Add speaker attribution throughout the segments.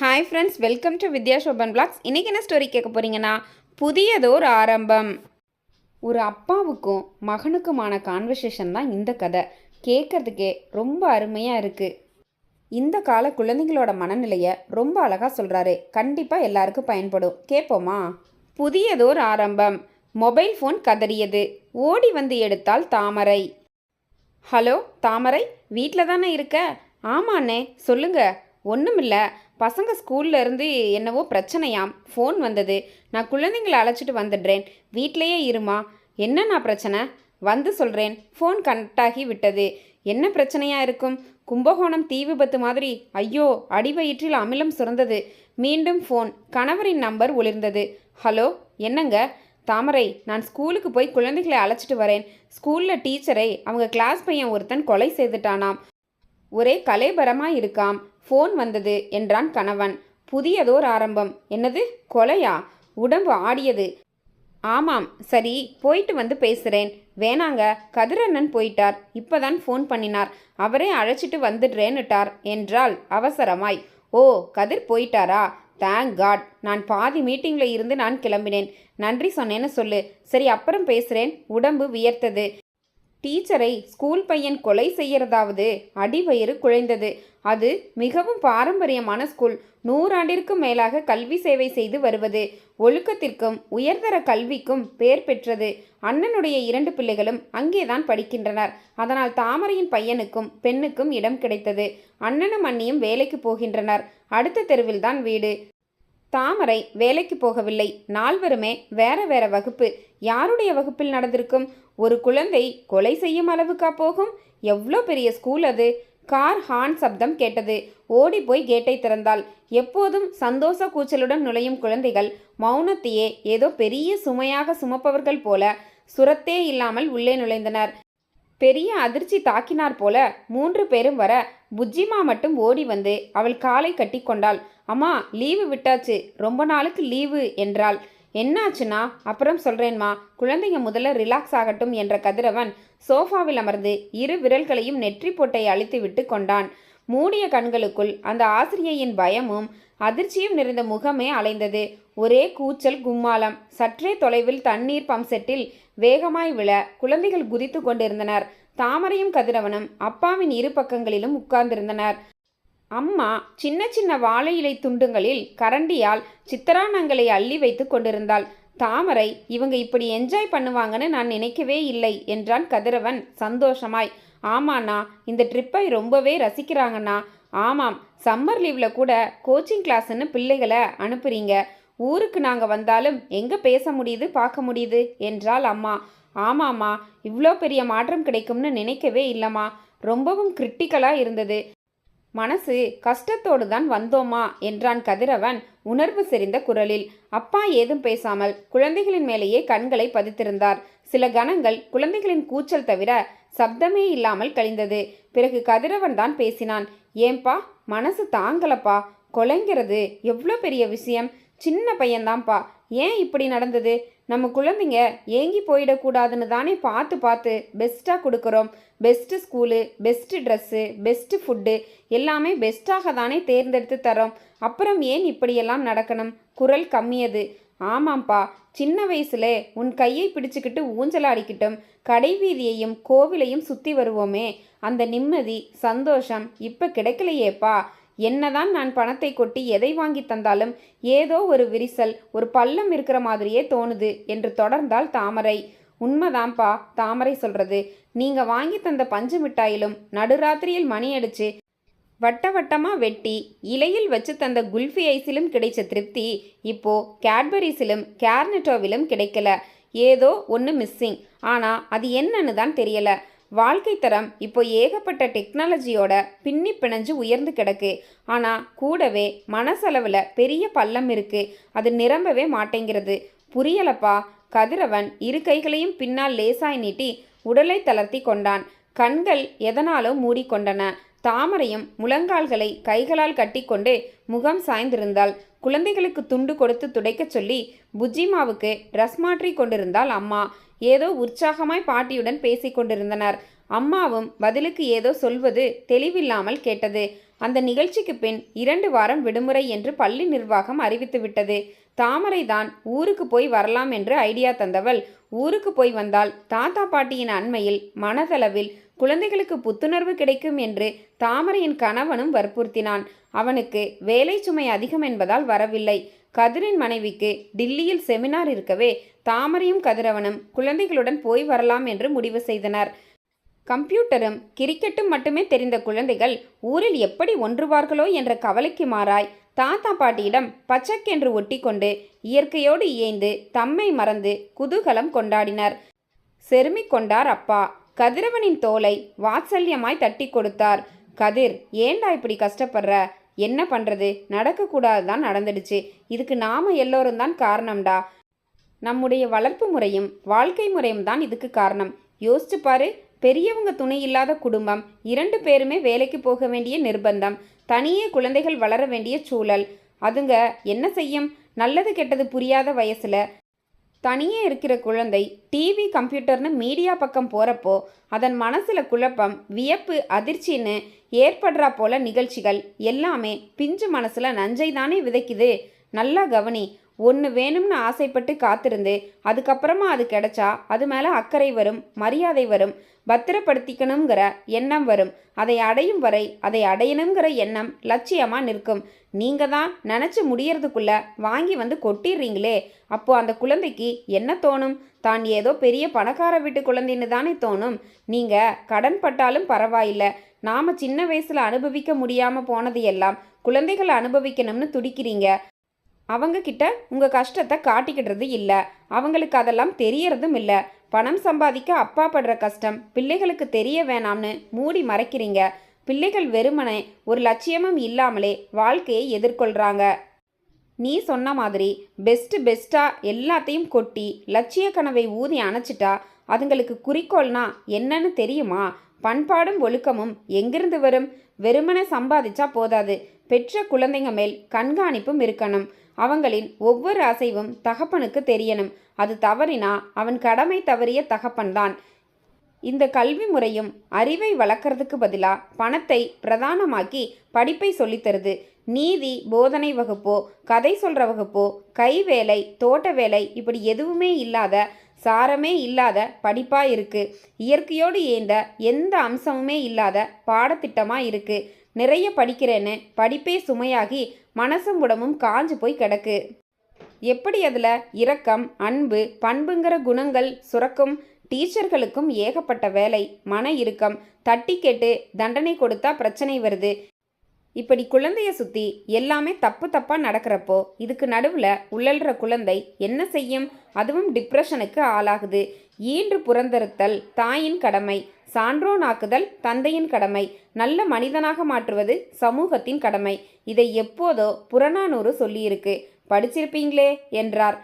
Speaker 1: Hi friends welcome to Vidya Shoban blogs இன்றைக்கி என்ன story கேட்க போகிறீங்கன்னா புதியதோர் ஆரம்பம். ஒரு அப்பாவுக்கும் மகனுக்குமான கான்வர்சேஷன் தான் இந்த கதை. கேட்கறதுக்கே ரொம்ப அருமையாக இருக்குது இந்த கால குழந்தைங்களோட மனநிலையை ரொம்ப அழகாக சொல்கிறாரு கண்டிப்பாக எல்லாருக்கும் பயன்படும். கேட்போமா? புதியதோர் ஆரம்பம். மொபைல் ஃபோன் கதறியது. ஓடி வந்து எடுத்தால் தாமரை. ஹலோ தாமரை வீட்டில் தானே இருக்க? ஆமாண்ணே சொல்லுங்கள் ஒன்றுமில்ல பசங்க ஸ்கூல்ல இருந்து என்னவோ பிரச்சனையாம். ஃபோன் வந்தது. நான் குழந்தைங்களை அழைச்சிட்டு வந்துடுறேன். வீட்டிலேயே இருமா? என்னண்ணா பிரச்சனை? வந்து சொல்கிறேன் ஃபோன் கனெக்டாகி விட்டது. என்ன பிரச்சனையாக இருக்கும்? கும்பகோணம் தீ விபத்து மாதிரி. ஐயோ அடிவயிற்றில் அமிலம் சுரந்தது. மீண்டும் ஃபோன். கணவரின் நம்பர் ஒளிர்ந்தது. ஹலோ என்னங்க? தாமரை நான் ஸ்கூலுக்கு போய் குழந்தைகளை அழைச்சிட்டு வரேன். ஸ்கூலில் டீச்சரை அவங்க கிளாஸ் பையன் ஒருத்தன் கொலை செய்துட்டானாம். ஒரே கலைபரமாக இருக்காம். ஃபோன் வந்தது என்றான் கணவன். புதியதோர் ஆரம்பம். என்னது? கொலையா? உடம்பு ஆடியது. ஆமாம் சரி போயிட்டு வந்து பேசுகிறேன் வேணாங்க கதிரண்ணன் போயிட்டார். இப்பதான் ஃபோன் பண்ணினார். அவரே அழைச்சிட்டு வந்துடுறேன்னுட்டார் என்றாள் அவசரமாய். ஓ கதிர் போயிட்டாரா? Thank God. நான் பாதி மீட்டிங்கில் இருந்து நான் கிளம்பினேன். நன்றி சொன்னேன்னு சொல்லு. சரி அப்புறம் பேசுகிறேன் உடம்பு வியர்த்தது. டீச்சரை ஸ்கூல் பையன் கொலை செய்யறதாவது அடிவயிறு குழைந்தது. அது மிகவும் பாரம்பரியமான ஸ்கூல். நூறாண்டிற்கும் மேலாக கல்வி சேவை செய்து வருவது ஒழுக்கத்திற்கும் உயர்தர கல்விக்கும் பெயர் பெற்றது. அண்ணனுடைய இரண்டு பிள்ளைகளும் அங்கேதான் படிக்கின்றனர். அதனால் தாமரையின் பையனுக்கும் பெண்ணுக்கும் இடம் கிடைத்தது. அண்ணனும் அண்ணியும் வேலைக்கு போகின்றனர். அடுத்த தெருவில்தான் வீடு. தாமரை வேலைக்கு போகவில்லை. நால்வருமே வேற வேற வகுப்பு. யாருடைய வகுப்பில் நடந்திருக்கும்? ஒரு குழந்தை கொலை செய்யும் அளவுக்கா போகும்? எவ்வளோ பெரிய ஸ்கூல் அது? கார் ஹார்ன் சப்தம் கேட்டது. ஓடி போய் கேட்டை திறந்தாள். எப்போதும் சந்தோஷ கூச்சலுடன் நுழையும் குழந்தைகள் மௌனத்தையே ஏதோ பெரிய சுமையாக சுமப்பவர்கள் போல சுரத்தே இல்லாமல் உள்ளே நுழைந்தனர். பெரிய அதிர்ச்சி தாக்கினார் போல மூன்று பேரும் வர புஜ்ஜிமா மட்டும் ஓடி வந்து அவள் காலை கட்டி கொண்டாள். அம்மா லீவு விட்டாச்சு. ரொம்ப நாளுக்கு லீவு என்றாள். என்னாச்சுன்னா? அப்புறம் சொல்கிறேன்மா குழந்தைங்க முதல்ல ரிலாக்ஸ் ஆகட்டும் என்ற கதிரவன் சோஃபாவில் அமர்ந்து இரு விரல்களையும் நெற்றி பொட்டை அழித்து விட்டு கொண்டான். மூடிய கண்களுக்குள் அந்த ஆசிரியையின் பயமும் அதிர்ச்சியும் நிறைந்த முகமே அலைந்தது. ஒரே கூச்சல் கும்மாளம். சற்றே தொலைவில் தண்ணீர் பம்செட்டில் வேகமாய் விழ குழந்தைகள் குதித்து கொண்டிருந்தனர். தாமரையும் கதிரவனும் அப்பாவின் இரு பக்கங்களிலும் உட்கார்ந்திருந்தனர். அம்மா சின்ன சின்ன வாழை இலை துண்டுங்களில் கரண்டியால் சித்தரானங்களை அள்ளி வைத்து கொண்டிருந்தாள். தாமரை இவங்க இப்படி என்ஜாய் பண்ணுவாங்கன்னு நான் நினைக்கவே இல்லை என்றான் கதிரவன் சந்தோஷமாய். ஆமாண்ணா இந்த ட்ரிப்பை ரொம்பவே ரசிக்கிறாங்கண்ணா. ஆமாம் சம்மர் லீவில் கூட கோச்சிங் கிளாஸ்ன்னு பிள்ளைகளை அனுப்புறீங்க. ஊருக்கு நாங்கள் வந்தாலும் எங்கே பேச முடியுது பார்க்க முடியுது என்றால் அம்மா. ஆமாம்மா இவ்வளோ பெரிய மாற்றம் கிடைக்கும்னு நினைக்கவே இல்லைம்மா. ரொம்பவும் கிரிட்டிக்கலாக இருந்தது. மனசு கஷ்டத்தோடு தான் வந்தோமா என்றான் கதிரவன் உணர்வு செறிந்த குரலில். அப்பா ஏதும் பேசாமல் குழந்தைகளின் மேலேயே கண்களை பதித்திருந்தார். சில கணங்கள் குழந்தைகளின் கூச்சல் தவிர சப்தமே இல்லாமல் கழிந்தது. பிறகு கதிரவன் தான் பேசினான். ஏன்பா மனசு தாங்கலப்பா. கொலைங்கிறது எவ்வளோ பெரிய விஷயம். சின்ன பையன்தான்ப்பா. ஏன் இப்படி நடந்தது? நம்ம குழந்தைங்க ஏங்கி போயிடக்கூடாதுன்னு தானே பார்த்து பார்த்து பெஸ்ட்டாக கொடுக்குறோம். Best school best dress best food எல்லாமே பெஸ்ட்டாக தானே தேர்ந்தெடுத்து தரோம். அப்புறம் ஏன் இப்படியெல்லாம் நடக்கணும்? குரல் கம்மியது. ஆமாம்ப்பா சின்ன வயசுல உன் கையை பிடிச்சுக்கிட்டு ஊஞ்சலாடிக்கிட்டும் கடைவீதியையும் கோவிலையும் சுற்றி வருவோமே. அந்த நிம்மதி சந்தோஷம் இப்போ கிடைக்கலையேப்பா. என்னதான் நான் பணத்தை கொட்டி எதை வாங்கி தந்தாலும் ஏதோ ஒரு விரிசல் ஒரு பள்ளம் இருக்கிற மாதிரியே தோணுது என்று தொடர்ந்தால் தாமரை. உண்மைதான்ப்பா தாமரை சொல்றது. நீங்க வாங்கி தந்த பஞ்சு மிட்டாயிலும் நடுராத்திரியில் மணி அடிச்சு வட்ட வட்டமாக வெட்டி இலையில் வச்சு தந்த குல்ஃபி ஐஸிலும் கிடைச்ச திருப்தி. இப்போ கேட்பரிஸிலும் கேர்னட்டோவிலும் கிடைக்கல. ஏதோ ஒன்று மிஸ்ஸிங் ஆனால் அது என்னன்னு தான் தெரியலை. வாழ்க்கை தரம் இப்போ ஏகப்பட்ட டெக்னாலஜியோட பின்னி பிணைஞ்சு உயர்ந்து கிடக்கு. ஆனால் கூடவே மனசளவில் பெரிய பள்ளம் இருக்குது அது நிரம்பவே மாட்டேங்கிறது. புரியலப்பா. கதிரவன் இரு கைகளையும் பின்னால் லேசாய் நீட்டி உடலை தளர்த்தி கொண்டான். கண்கள் எதனாலோ மூடிக்கொண்டன. தாமரையும் முழங்கால்களை கைகளால் கட்டிக்கொண்டு முகம் சாய்ந்திருந்தாள். குழந்தைகளுக்கு துண்டு கொடுத்து துடைக்கச் சொல்லி புஜ்ஜிமாவுக்கு ட்ரெஸ் மாற்றி கொண்டிருந்தாள் அம்மா. ஏதோ உற்சாகமாய் பாட்டியுடன் பேசிக் கொண்டிருந்தனர். அம்மாவும் பதிலுக்கு ஏதோ சொல்வது தெளிவில்லாமல் கேட்டது. அந்த நிகழ்ச்சிக்கு பின் இரண்டு வாரம் விடுமுறை என்று பள்ளி நிர்வாகம் அறிவித்துவிட்டது தாமரை தான் ஊருக்கு போய் வரலாம் என்று ஐடியா தந்தவள். ஊருக்கு போய் வந்தால் தாத்தா பாட்டியின் அண்மையில் மனதளவில் குழந்தைகளுக்கு புத்துணர்வு கிடைக்கும் என்று தாமரையின் கணவனும் வற்புறுத்தினான். அவனுக்கு வேலை சுமை அதிகம் என்பதால் வரவில்லை. கதிரின் மனைவிக்கு டில்லியில் செமினார் இருக்கவே தாமரையும் கதிரவனும் குழந்தைகளுடன் போய் வரலாம் என்று முடிவு செய்தனர். கம்ப்யூட்டரும் கிரிக்கெட்டும் மட்டுமே தெரிந்த குழந்தைகள் ஊரில் எப்படி ஒன்றுவார்களோ என்ற கவலைக்கு மாறாய். தாத்தா பாட்டியிடம் பச்சக்கென்று ஒட்டிக்கொண்டு இயற்கையோடு இயைந்து தம்மை மறந்து குதூகலம் கொண்டாடினர். செருமிக் கொண்டார் அப்பா. கதிரவனின் தோலை வாத்சல்யமாய் தட்டி கொடுத்தார். கதிர் ஏண்டா இப்படி கஷ்டப்படுற? என்ன பண்ணுறது நடக்கக்கூடாது தான் நடந்துடுச்சு. இதுக்கு நாம எல்லோரும் தான் காரணம்டா. நம்முடைய வளர்ப்பு முறையும் வாழ்க்கை முறையும் தான் இதுக்கு காரணம். யோசிச்சு பாரு பெரியவங்க துணை இல்லாத குடும்பம் இரண்டு பேருமே வேலைக்கு போக வேண்டிய நிர்பந்தம் தனியே குழந்தைகள் வளர வேண்டிய சூழல். அதுங்க என்ன செய்யும்? நல்லது கெட்டது புரியாத வயசில் தனியே இருக்கிற குழந்தை டிவி கம்ப்யூட்டர்னு மீடியா பக்கம் போகிறப்போ அதன் மனசில் குழப்பம் வியப்பு அதிர்ச்சின்னு ஏற்படுறா போல நிகழ்ச்சிகள் எல்லாமே பிஞ்சு மனசில் நஞ்சை தானே விதைக்குது. நல்லா கவனி ஒன்று வேணும்னு ஆசைப்பட்டு காத்திருந்து அதுக்கப்புறமா அது கிடைச்சா அது மேலே அக்கறை வரும் மரியாதை வரும் பத்திரப்படுத்திக்கணுங்கிற எண்ணம் வரும். அதை அடையும் வரை அதை அடையணுங்கிற எண்ணம் லட்சியமாக நிற்கும். நீங்கள் தான் நினச்சி முடியறதுக்குள்ள வாங்கி வந்து கொட்டிடுறீங்களே அப்போ அந்த குழந்தைக்கு என்ன தோணும்? தான் ஏதோ பெரிய பணக்கார வீட்டு குழந்தைன்னு தானே தோணும். நீங்கள் கடன் பட்டாலும் பரவாயில்ல. நாம் சின்ன வயசில் அனுபவிக்க முடியாமல் போனது எல்லாம் குழந்தைகள் அனுபவிக்கணும்னு துடிக்கிறீங்க. அவங்க கிட்ட உங்கள் கஷ்டத்தை காட்டிக்கிடுறது இல்லை. அவங்களுக்கு அதெல்லாம் தெரியறதும் இல்லை. பணம் சம்பாதிக்க அப்பா படுற கஷ்டம் பிள்ளைகளுக்கு தெரிய வேணாம்னு மூடி மறைக்கிறீங்க. பிள்ளைகள் வெறுமனே ஒரு லட்சியமும் இல்லாமலே வாழ்க்கையை எதிர்கொள்கிறாங்க நீ சொன்ன மாதிரி பெஸ்ட்டு பெஸ்ட்டாக எல்லாத்தையும் கொட்டி லட்சிய கனவை ஊதி அணைச்சிட்டா அதுங்களுக்கு குறிக்கோள்னா என்னன்னு தெரியுமா? பண்பாடும் ஒழுக்கமும் எங்கிருந்து வரும்? வெறுமனே சம்பாதிச்சா போதாது. பெற்ற குழந்தைங்க மேல் கண்காணிப்பும் இருக்கணும். அவங்களின் ஒவ்வொரு அசைவும் தகப்பனுக்கு தெரியணும். அது தவறினா அவன் கடமை தவறிய தகப்பன்தான் இந்த கல்வி முறையும் அறிவை வளர்க்கறதுக்கு பதிலாக பணத்தை பிரதானமாக்கி படிப்பை சொல்லித்தருது நீதி போதனை வகுப்போ கதை சொல்கிற வகுப்போ கைவேலை தோட்ட வேலை இப்படி எதுவுமே இல்லாத சாரமே இல்லாத படிப்பாக இருக்குது இயற்கையோடு ஏந்த எந்த அம்சமுமே இல்லாத பாடத்திட்டமாக இருக்குது நிறைய படிக்கிறேன்னு படிப்பே சுமையாகி மனசும் உடம்பும் காஞ்சு போய் கிடக்கு. எப்படி அதில் இரக்கம் அன்பு பண்புங்கிற குணங்கள் சுரக்கும்? டீச்சர்களுக்கும் ஏகப்பட்ட வேலை மன இறுக்கம். தட்டி கேட்டு தண்டனை கொடுத்தா பிரச்சனை வருது. இப்படி குழந்தைய சுற்றி எல்லாமே தப்பு தப்பாக நடக்கிறப்போ இதுக்கு நடுவில் உள்ளல்ற குழந்தை என்ன செய்யும்? அதுவும் டிப்ரெஷனுக்கு ஆளாகுது. ஈன்று புறந்தறுத்தல் தாயின் கடமை சான்றோனாக்குதல் தந்தையின் கடமை நல்ல மனிதனாக மாற்றுவது சமூகத்தின் கடமை. இதை எப்போதோ புறநானூறு சொல்லியிருக்கு. படிச்சிருப்பீங்களே என்றார்.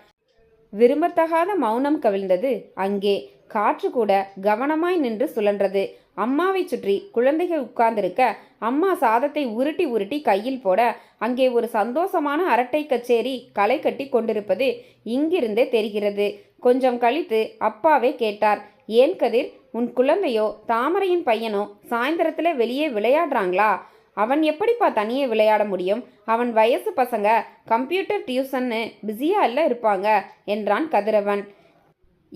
Speaker 1: விரும்பத்தகாத மௌனம் கவிழ்ந்தது அங்கே. காற்று கூட கவனமாய் நின்று சுழன்றது. அம்மாவை சுற்றி குழந்தைகள் உட்கார்ந்திருக்க அம்மா சாதத்தை உருட்டி உருட்டி கையில் போட அங்கே ஒரு சந்தோஷமான அரட்டை கச்சேரி களை கட்டி கொண்டிருப்பது இங்கிருந்தே தெரிகிறது. கொஞ்சம் கழித்து அப்பாவே கேட்டார். ஏன் கதிர்? உன் குழந்தையோ தாமரையின் பையனோ சாயந்தரத்தில் வெளியே விளையாடுறாங்களா? அவன் எப்படிப்பா தனியே விளையாட முடியும்? அவன் வயசு பசங்க கம்ப்யூட்டர் டியூசன்னு பிஸியாக இல்லை இருப்பாங்க என்றான் கதிரவன்.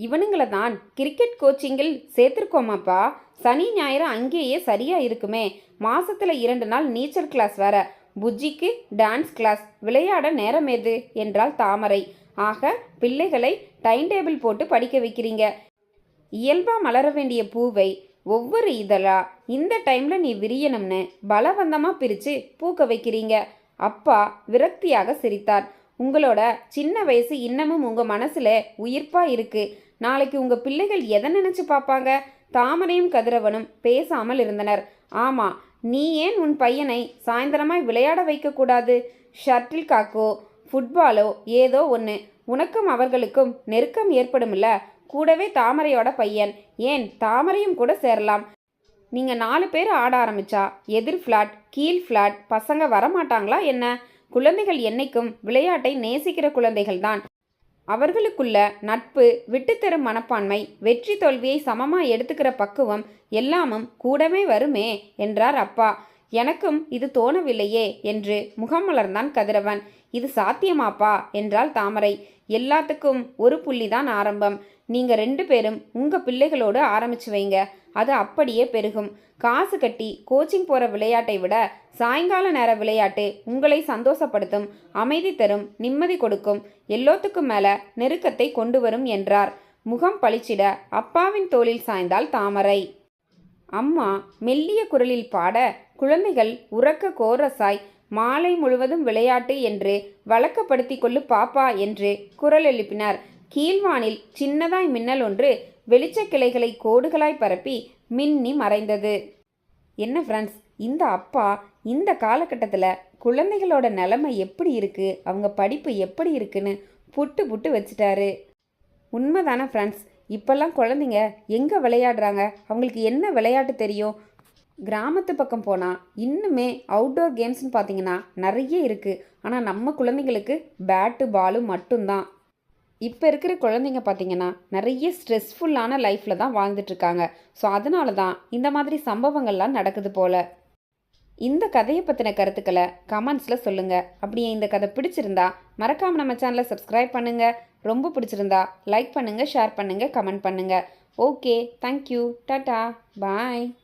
Speaker 1: இவனுங்களை தான் கிரிக்கெட் கோச்சிங்கில் சேர்த்துருக்கோமாப்பா. சனி ஞாயிறு அங்கேயே சரியாக இருக்குமே. மாசத்துல இரண்டு நாள் நீச்சல் கிளாஸ் வேற. புஜ்ஜிக்கு டான்ஸ் கிளாஸ் விளையாட நேரம் எது? என்றால் தாமரை. ஆக பிள்ளைகளை டைம் டேபிள் போட்டு படிக்க வைக்கிறீங்க. இயல்பா மலர வேண்டிய பூவை ஒவ்வொரு இதழா? இந்த டைம்ல நீ விரியணும்னு பலவந்தமா பிரிச்சு பூக்க வைக்கிறீங்க. அப்பா விரக்தியாக சிரித்தார். உங்களோட சின்ன வயசு இன்னமும் உங்கள் மனசில் உயிர்ப்பாக இருக்குது நாளைக்கு உங்கள் பிள்ளைகள் எதை நினச்சி பார்ப்பாங்க? தாமரையும் கதிரவனும் பேசாமல் இருந்தனர். ஆமாம் நீ ஏன் உன் பையனை சாயந்தரமாய் விளையாட வைக்கக்கூடாது ஷட்டில் காக்கோ ஃபுட்பாலோ ஏதோ ஒன்று உனக்கும் அவர்களுக்கும் நெருக்கம் ஏற்படும்ல? கூடவே தாமரையோட பையன். ஏன்? தாமரையும் கூட சேரலாம். நீங்கள் நாலு பேர் ஆட ஆரம்பிச்சா? எதிர் ஃப்ளாட் கீழ் ஃப்ளாட் பசங்க வரமாட்டாங்களா என்ன? குழந்தைகள் என்னைக்கும் விளையாட்டை நேசிக்கிற குழந்தைகள்தான். அவர்களுக்குள்ள நட்பு விட்டுத்தரும் மனப்பான்மை வெற்றி தோல்வியை சமமாக எடுத்துக்கிற பக்குவம் எல்லாமும் கூடவே வருமே என்றார் அப்பா. எனக்கும் இது தோணவில்லையே என்று முகம் மலர்ந்தான் கதிரவன். இது சாத்தியமாப்பா? என்றாள் தாமரை. எல்லாத்துக்கும் ஒரு புள்ளிதான் ஆரம்பம். நீங்கள் ரெண்டு பேரும் உங்கள் பிள்ளைகளோடு ஆரம்பிச்சு வைங்க. அது அப்படியே பெருகும். காசு கட்டி கோச்சிங் போகிற விளையாட்டை விட சாயங்கால நேர விளையாட்டு உங்களை சந்தோஷப்படுத்தும் அமைதி தரும் நிம்மதி கொடுக்கும் எல்லோத்துக்கும் மேலே நெருக்கத்தை கொண்டு வரும் என்றார். முகம் பளிச்சிட அப்பாவின் தோளில் சாய்ந்தால் தாமரை. அம்மா மெல்லிய குரலில் பாட குழந்தைகள் உறக்க கோரசாய் மாலை முழுவதும் விளையாட்டு என்று வழக்கப்படுத்தி கொள்ளு பாப்பா என்று குரல் எழுப்பினார். கீழ்வானில் சின்னதாய் மின்னல் ஒன்று வெளிச்சக் கிளைகளை கோடுகளாய் பரப்பி மின்னி மறைந்தது. என்ன ஃப்ரெண்ட்ஸ் இந்த அப்பா இந்த காலகட்டத்தில் குழந்தைகளோட நிலைமை எப்படி இருக்குது அவங்க படிப்பு எப்படி இருக்குன்னு புட்டு புட்டு வச்சுட்டாரு. உண்மைதானே ஃப்ரெண்ட்ஸ் இப்போல்லாம் குழந்தைங்க எங்கே விளையாடுறாங்க? அவங்களுக்கு என்ன விளையாட்டு தெரியும்? கிராமத்து பக்கம் போனால் இன்னுமே அவுட்டோர் கேம்ஸ்னு பார்த்தீங்கன்னா நிறைய இருக்குது ஆனால் நம்ம குழந்தைங்களுக்கு பேட்டு பாலு மட்டும்தான். இப்போ இருக்கிற குழந்தைங்க பார்த்தீங்கன்னா நிறைய ஸ்ட்ரெஸ்ஃபுல்லான லைஃப்பில் தான் வாழ்ந்துட்டுருக்காங்க. ஸோ அதனால தான் இந்த மாதிரி சம்பவங்கள்லாம் நடக்குது போல். இந்த கதையை பற்றின கருத்துக்களை கமெண்ட்ஸில் சொல்லுங்கள் அப்படியே இந்த கதை பிடிச்சிருந்தா மறக்காமல் நம்ம சேனலை சப்ஸ்கிரைப் பண்ணுங்கள் ரொம்ப பிடிச்சிருந்தா லைக் பண்ணுங்கள் ஷேர் பண்ணுங்கள் கமெண்ட் பண்ணுங்கள் ஓகே தேங்க்யூ டாட்டா பாய்